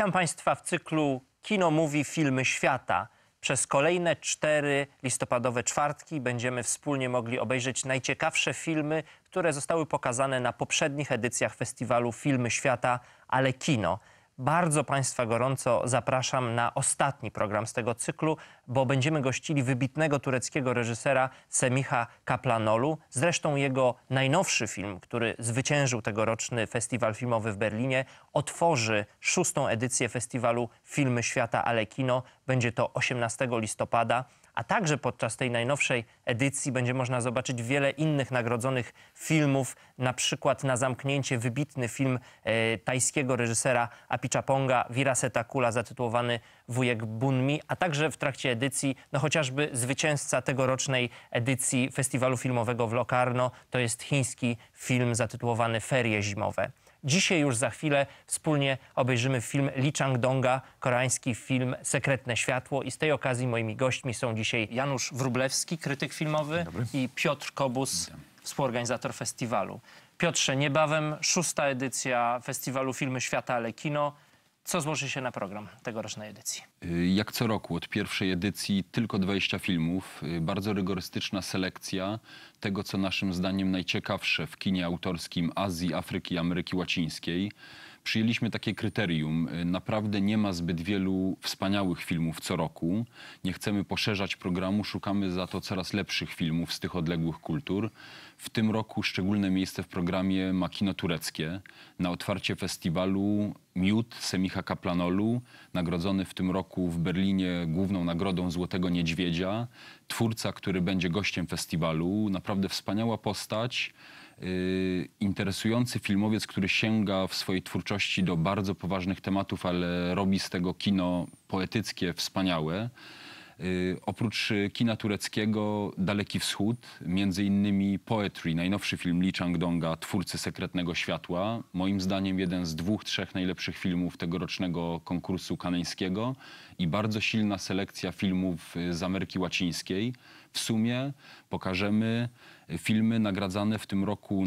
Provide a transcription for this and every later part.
Witam Państwa w cyklu Kino Mówi Filmy Świata. Przez kolejne cztery listopadowe czwartki będziemy wspólnie mogli obejrzeć najciekawsze filmy, które zostały pokazane na poprzednich edycjach festiwalu Filmy Świata, ale kino. Bardzo Państwa gorąco zapraszam na ostatni program z tego cyklu, bo będziemy gościli wybitnego tureckiego reżysera Semiha Kaplanolu. Zresztą jego najnowszy film, który zwyciężył tegoroczny festiwal filmowy w Berlinie, otworzy szóstą edycję festiwalu Filmy Świata Ale Kino. Będzie to 18 listopada. A także podczas tej najnowszej edycji będzie można zobaczyć wiele innych nagrodzonych filmów, na przykład na zamknięcie wybitny film e, tajskiego reżysera Apichaponga Viraseta Kula zatytułowany Wujek Bunmi, a także w trakcie edycji no chociażby zwycięzca tegorocznej edycji festiwalu filmowego w Locarno, to jest chiński film zatytułowany Ferie zimowe. Dzisiaj już za chwilę wspólnie obejrzymy film Lee Chang-donga, koreański film Sekretne Światło i z tej okazji moimi gośćmi są dzisiaj Janusz Wrublewski, krytyk filmowy i Piotr Kobus, współorganizator festiwalu. Piotrze, niebawem szósta edycja festiwalu Filmy Świata, ale kino. Co złoży się na program tegorocznej edycji? Y, Jak co roku, od pierwszej edycji tylko 20 filmów, y, bardzo rygorystyczna selekcja tego, co naszym zdaniem najciekawsze w kinie autorskim Azji, Afryki Ameryki Łacińskiej. Przyjęliśmy takie kryterium. y, Naprawdę nie ma zbyt wielu wspaniałych filmów co roku. Nie chcemy poszerzać programu, szukamy za to coraz lepszych filmów z tych odległych kultur. W tym roku szczególne miejsce w programie ma kino tureckie. Na otwarcie festiwalu Miód Semiha Kaplanolu, nagrodzony w tym roku w Berlinie główną nagrodą Złotego Niedźwiedzia. Twórca, który będzie gościem festiwalu. Naprawdę wspaniała postać. Yy, interesujący filmowiec, który sięga w swojej twórczości do bardzo poważnych tematów, ale robi z tego kino poetyckie, wspaniałe. Yy, oprócz y, kina tureckiego Daleki Wschód, między innymi Poetry, najnowszy film Lee Chang-donga, twórcy Sekretnego Światła. Moim zdaniem jeden z dwóch, trzech najlepszych filmów tegorocznego konkursu kaneńskiego i bardzo silna selekcja filmów y, z Ameryki Łacińskiej. W sumie pokażemy y, filmy nagradzane w tym roku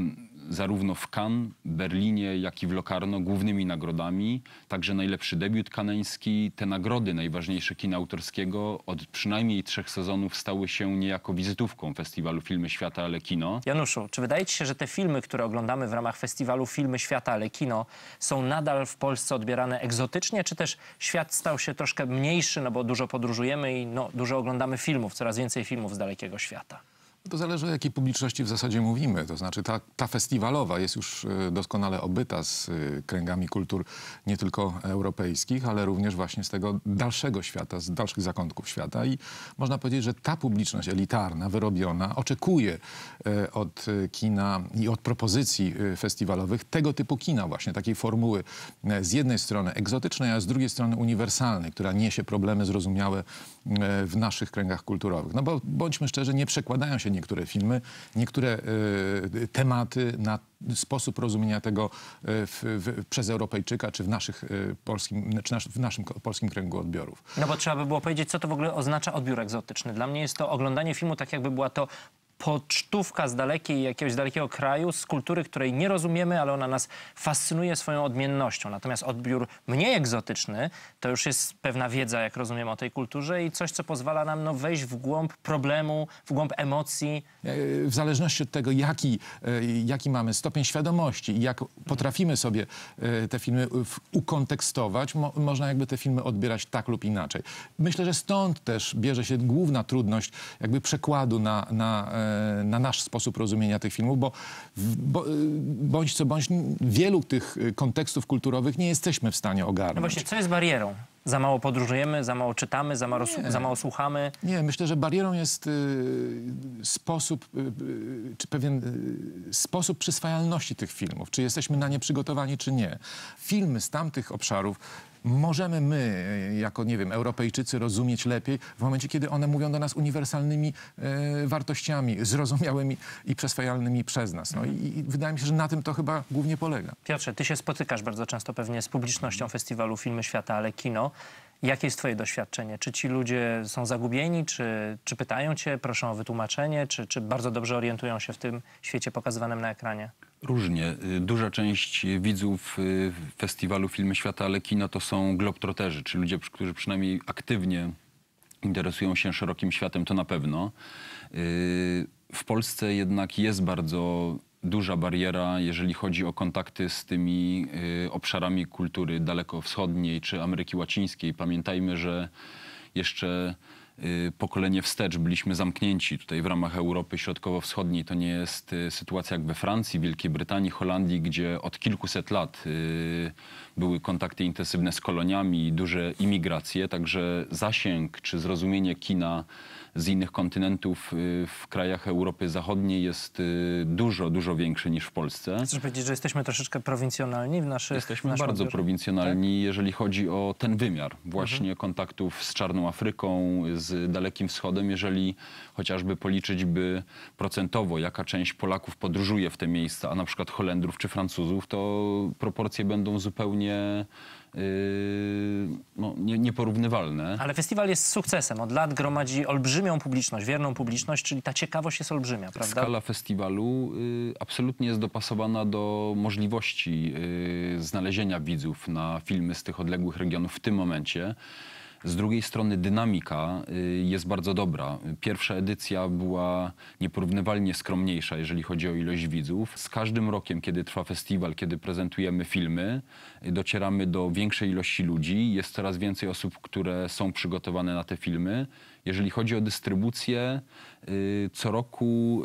zarówno w Cannes, Berlinie, jak i w Locarno głównymi nagrodami. Także najlepszy debiut kaneński. Te nagrody najważniejsze kina autorskiego od przynajmniej trzech sezonów stały się niejako wizytówką festiwalu Filmy Świata, ale kino. Januszu, czy wydaje ci się, że te filmy, które oglądamy w ramach festiwalu Filmy Świata, ale kino, są nadal w Polsce odbierane egzotycznie, czy też świat stał się troszkę mniejszy, no bo dużo podróżujemy i no, dużo oglądamy filmów, coraz więcej filmów z dalekiego świata? To zależy o jakiej publiczności w zasadzie mówimy. To znaczy ta, ta festiwalowa jest już e, doskonale obyta z e, kręgami kultur nie tylko europejskich, ale również właśnie z tego dalszego świata, z dalszych zakątków świata. I można powiedzieć, że ta publiczność elitarna, wyrobiona, oczekuje e, od kina i od propozycji festiwalowych tego typu kina właśnie, takiej formuły z jednej strony egzotycznej, a z drugiej strony uniwersalnej, która niesie problemy zrozumiałe w naszych kręgach kulturowych. No bo bądźmy szczerzy, nie przekładają się niektóre filmy, niektóre e, tematy na sposób rozumienia tego e, w, w, przez Europejczyka, czy w, naszych, e, polskim, czy nasz, w naszym polskim kręgu odbiorów. No bo trzeba by było powiedzieć, co to w ogóle oznacza odbiór egzotyczny. Dla mnie jest to oglądanie filmu tak, jakby była to pocztówka z dalekiej, jakiegoś dalekiego kraju, z kultury, której nie rozumiemy, ale ona nas fascynuje swoją odmiennością. Natomiast odbiór mniej egzotyczny to już jest pewna wiedza, jak rozumiem, o tej kulturze i coś, co pozwala nam no, wejść w głąb problemu, w głąb emocji. E, w zależności od tego, jaki, e, jaki mamy stopień świadomości i jak potrafimy sobie e, te filmy ukontekstować, mo, można jakby te filmy odbierać tak lub inaczej. Myślę, że stąd też bierze się główna trudność jakby przekładu na, na, na nasz sposób rozumienia tych filmów, bo, bo e, bądź co bądź wielu tych e, kontekstów kulturowych nie jesteśmy w stanie ogarnąć. No właśnie, co jest barierą? Za mało podróżujemy, za mało czytamy, za mało, za mało słuchamy. Nie, myślę, że barierą jest y, sposób, y, czy pewien y, sposób przyswajalności tych filmów. Czy jesteśmy na nie przygotowani, czy nie. Filmy z tamtych obszarów możemy my, y, jako, nie wiem, Europejczycy rozumieć lepiej w momencie, kiedy one mówią do nas uniwersalnymi y, wartościami, zrozumiałymi i przyswajalnymi przez nas. No i, i wydaje mi się, że na tym to chyba głównie polega. Piotrze, ty się spotykasz bardzo często pewnie z publicznością festiwalu Filmy Świata, ale kino. Jakie jest twoje doświadczenie? Czy ci ludzie są zagubieni, czy, czy pytają cię, proszą o wytłumaczenie, czy, czy bardzo dobrze orientują się w tym świecie pokazywanym na ekranie? Różnie. Y, Duża część widzów y, festiwalu Filmy Świata, ale kino to są globtroterzy, czy ludzie, którzy przynajmniej aktywnie interesują się szerokim światem, to na pewno. Y, W Polsce jednak jest bardzo duża bariera, jeżeli chodzi o kontakty z tymi y, obszarami kultury dalekowschodniej czy Ameryki Łacińskiej. Pamiętajmy, że jeszcze pokolenie wstecz. Byliśmy zamknięci tutaj w ramach Europy Środkowo-Wschodniej. To nie jest y, sytuacja jak we Francji, Wielkiej Brytanii, Holandii, gdzie od kilkuset lat y, były kontakty intensywne z koloniami, duże imigracje, także zasięg czy zrozumienie kina z innych kontynentów y, w krajach Europy Zachodniej jest y, dużo, dużo większy niż w Polsce. Chcesz powiedzieć, że jesteśmy troszeczkę prowincjonalni w naszych w Jesteśmy naszym bardzo prowincjonalni, jeżeli chodzi o ten wymiar właśnie kontaktów z Czarną Afryką, z Dalekim Wschodem. Jeżeli chociażby policzyć by procentowo, jaka część Polaków podróżuje w te miejsca, a na przykład Holendrów czy Francuzów, to proporcje będą zupełnie yy, no, nie, nieporównywalne. Ale festiwal jest sukcesem. Od lat gromadzi olbrzymią publiczność, wierną publiczność, czyli ta ciekawość jest olbrzymia, prawda? Skala festiwalu y, absolutnie jest dopasowana do możliwości y, znalezienia widzów na filmy z tych odległych regionów w tym momencie. Z drugiej strony dynamika y, jest bardzo dobra. Pierwsza edycja była nieporównywalnie skromniejsza, jeżeli chodzi o ilość widzów. Z każdym rokiem, kiedy trwa festiwal, kiedy prezentujemy filmy, y, docieramy do większej ilości ludzi. Jest coraz więcej osób, które są przygotowane na te filmy. Jeżeli chodzi o dystrybucję, y, co roku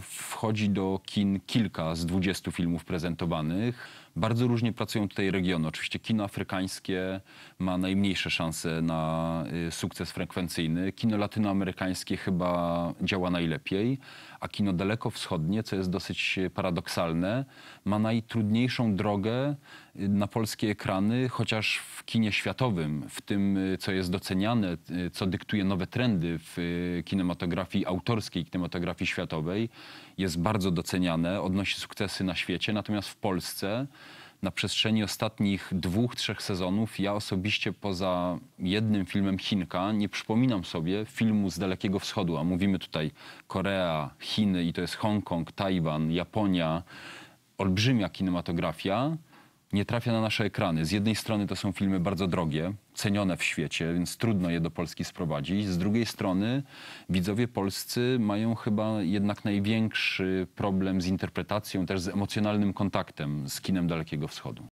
wchodzi do kin kilka z 20 filmów prezentowanych. Bardzo różnie pracują tutaj regiony. Oczywiście kino afrykańskie ma najmniejsze szanse na y, sukces frekwencyjny. Kino latynoamerykańskie chyba działa najlepiej, a kino dalekowschodnie, co jest dosyć y, paradoksalne, ma najtrudniejszą drogę na polskie ekrany, chociaż w kinie światowym, w tym, y, co jest doceniane, y, co dyktuje nowe trendy w y, kinematografii autorskiej, kinematografii światowej, jest bardzo doceniane, odnosi sukcesy na świecie. Natomiast w Polsce na przestrzeni ostatnich dwóch, trzech sezonów ja osobiście poza jednym filmem Chinka nie przypominam sobie filmu z Dalekiego Wschodu, a mówimy tutaj Korea, Chiny i to jest Hongkong, Tajwan, Japonia, olbrzymia kinematografia nie trafia na nasze ekrany. Z jednej strony to są filmy bardzo drogie, cenione w świecie, więc trudno je do Polski sprowadzić. Z drugiej strony widzowie polscy mają chyba jednak największy problem z interpretacją, też z emocjonalnym kontaktem z kinem Dalekiego Wschodu.